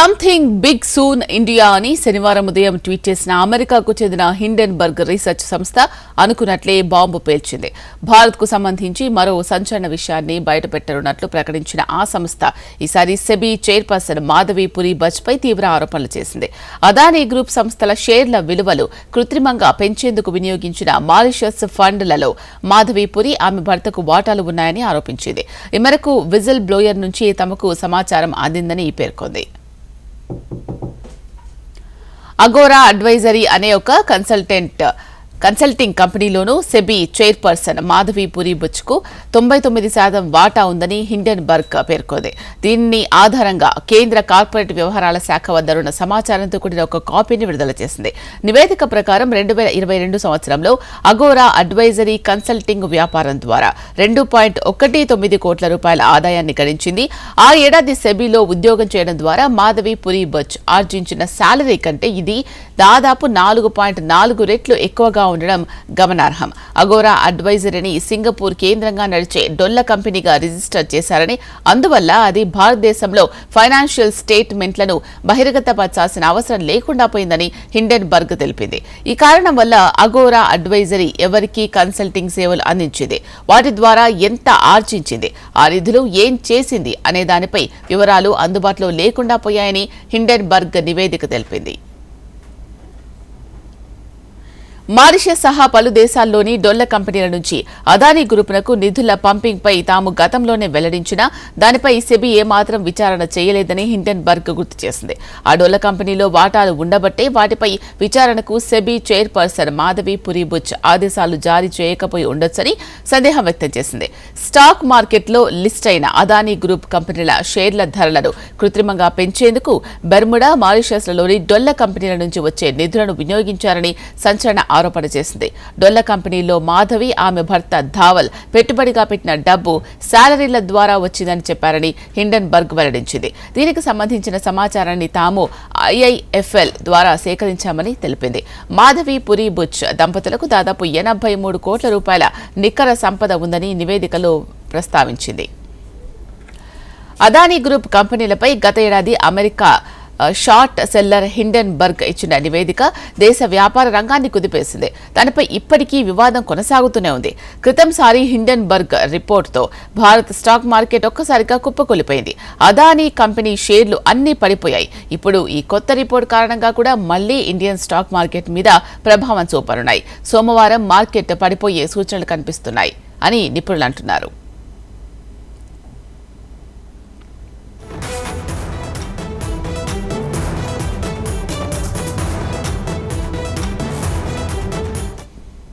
Something big soon India అని శనివారం ఉదయం ట్వీట్ చేసిన అమెరికాకు చెందిన హిండెన్బర్గ్ రీసెర్చ్ సంస్థ అనుకున్నట్లే బాంబు పేల్చింది. భారత్కు సంబంధించి మరో సంచలన విషయాన్ని బయటపెట్టనున్నట్లు ప్రకటించిన ఆ సంస్థ ఈసారి సెబీ చైర్పర్సన్ మాధవి పురి పై తీవ్ర ఆరోపణలు చేసింది. అదానీ గ్రూప్ సంస్థల షేర్ల విలువలు కృత్రిమంగా పెంచేందుకు వినియోగించిన మారిషస్ ఫండ్లలో మాధవి పురి ఆమె భర్తకు వాటాలు ఉన్నాయని ఆరోపించింది. ఈ మేరకు విజిల్ బ్లోయర్ నుంచి తమకు సమాచారం అందిందని పేర్కొంది. అగోరా అడ్వైజరీ అనే ఒక కన్సల్టెంట్ కన్సల్టింగ్ కంపెనీలోనూ సెబీ చైర్పర్సన్ మాధవీపురి బుచ్కు తొంభై తొమ్మిది శాతం వాటా ఉందని హిండెన్బర్గ్ పేర్కొంది. దీన్ని ఆధారంగా కేంద్ర కార్పొరేట్ వ్యవహారాల శాఖ వద్దనున్న సమాచారంతో కూడిన ఒక కాపీని విడుదల చేసింది. నివేదిక ప్రకారం రెండు వేల ఇరవై రెండు సంవత్సరంలో అగోరా అడ్వైజరీ కన్సల్టింగ్ వ్యాపారం ద్వారా రెండు పాయింట్ ఒకటి తొమ్మిది కోట్ల రూపాయల ఆదాయాన్ని గడించింది. ఆ ఏడాది సెబీలో ఉద్యోగం చేయడం ద్వారా మాధవి పురి బచ్ ఆర్జించిన శాలరీ కంటే ఇది దాదాపు నాలుగు పాయింట్ నాలుగు రెట్లు ఎక్కువగా ఉండడం గమనార్హం. అగోరా అడ్వైజరీని సింగపూర్ కేంద్రంగా నడిచే డొల్ల కంపెనీగా రిజిస్టర్ చేశారని అందువల్ల అది భారతదేశంలో ఫైనాన్షియల్ స్టేట్మెంట్లను బహిర్గతపరచాల్సిన అవసరం లేకుండా పోయిందని హిండెన్బర్గ్ తెలిపింది. ఈ కారణం వల్ల అగోరా అడ్వైజరీ ఎవరికీ కన్సల్టింగ్ సేవలు అందించింది. వాటి ద్వారా ఎంత ఆర్జించింది? ఆ నిధులు ఏం చేసింది? అనే దానిపై వివరాలు అందుబాటులో లేకుండా పోయాయని హిండెన్బర్గ్ నివేదిక తెలిపింది. మారిషస్ సహా పలు దేశాల్లోని డొల్ల కంపెనీల నుంచి అదానీ గ్రూపునకు నిధుల పంపింగ్పై తాము గతంలోనే వెల్లడించినా దానిపై సెబీ ఏమాత్రం విచారణ చేయలేదని హిండెన్బర్గ్ గుర్తు చేసింది. ఆ డొల్ల కంపెనీలో వాటాలు ఉండబట్టే వాటిపై విచారణకు సెబీ చైర్పర్సన్ మాధవి పురిబుచ్ ఆదేశాలు జారీ చేయకపోయి ఉండొచ్చని సందేహం వ్యక్తం చేసింది. స్టాక్ మార్కెట్లో లిస్ట్ అయిన అదానీ గ్రూప్ కంపెనీల షేర్ల ధరలను కృత్రిమంగా పెంచేందుకు బెర్ముడా మారిషస్లలోని డొల్ల కంపెనీల నుంచి వచ్చే నిధులను వినియోగించారని సంచలన ఆరోపణ చేసింది. డొల్ల కంపెనీలో మాధవి ఆమె భర్త ధావల్ పెట్టుబడిగా పెట్టిన డబ్బు శాలరీల ద్వారా వచ్చిందని చెప్పారని హిండన్బర్గ్ వెల్లడించింది. దీనికి సంబంధించిన సమాచారాన్ని తాము ఐఐఎఫ్ఎల్ ద్వారా సేకరించామని తెలిపింది. మాధవి పురి బుచ్ దంపతులకు దాదాపు ఎనభై మూడు కోట్ల రూపాయల నికర సంపద ఉందని నివేదికలో ప్రస్తావించింది. అదానీ గ్రూప్ కంపెనీలపై గత ఏడాది అమెరికా షార్ట్ సెల్లర్ హిండెన్బర్గ్ ఇచ్చిన నివేదిక దేశ వ్యాపార రంగాన్ని కుదిపేసింది. దానిపై ఇప్పటికీ వివాదం కొనసాగుతూనే ఉంది. క్రితంసారి హిండెన్బర్గ్ రిపోర్ట్తో భారత్ స్టాక్ మార్కెట్ ఒక్కసారిగా కుప్పకూలిపోయింది. అదానీ కంపెనీ షేర్లు అన్నీ పడిపోయాయి. ఇప్పుడు ఈ కొత్త రిపోర్ట్ కారణంగా కూడా మళ్ళీ ఇండియన్ స్టాక్ మార్కెట్ మీద ప్రభావం చూపనున్నాయి. సోమవారం మార్కెట్ పడిపోయే సూచనలు కనిపిస్తున్నాయి అని నిపుణులు అంటున్నారు.